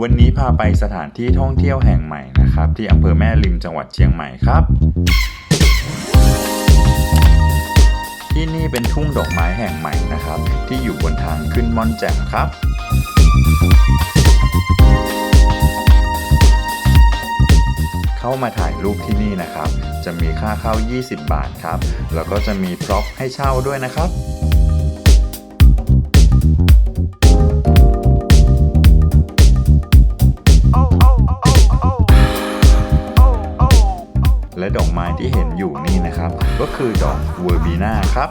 วันนี้พาไปสถานที่ท่องเที่ยวแห่งใหม่นะครับ ที่อำเภอแม่ริมจังหวัดเชียงใหม่ครับ ที่นี่เป็นทุ่งดอกไม้แห่งใหม่นะครับ ที่อยู่บนทางขึ้นม่อนแจ่มครับเข้ามาถ่ายรูปที่นี่นะครับ จะมีค่าเข้า 20 บาทครับ แล้วก็จะมีพร็อพให้เช่าด้วยนะครับ ดอกไม้ที่เห็นอยู่นี่นะครับ ก็คือดอกเวอร์บีนาครับ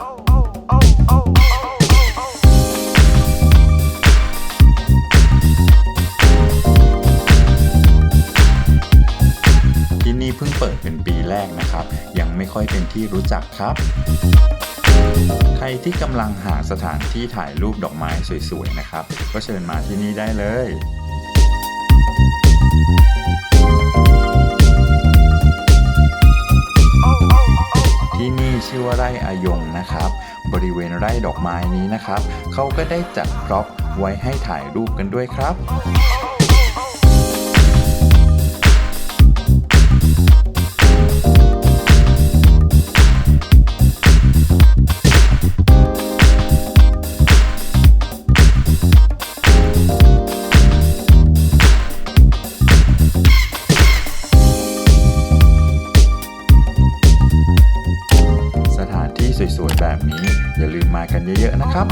ที่นี่เพิ่งเปิดเป็นปีแรกนะครับ ยังไม่ค่อยเป็นที่รู้จักครับใครที่กำลังหาสถานที่ถ่ายรูปดอกไม้สวยๆนะครับ ก็เชิญมาที่นี่ได้เลย ชื่อว่าไร่อายงนะครับ บริเวณไร่ดอกไม้นี้นะครับเขาก็ได้จัดพร็อพไว้ให้ถ่ายรูปกันด้วยครับ มากันเยอะๆนะครับ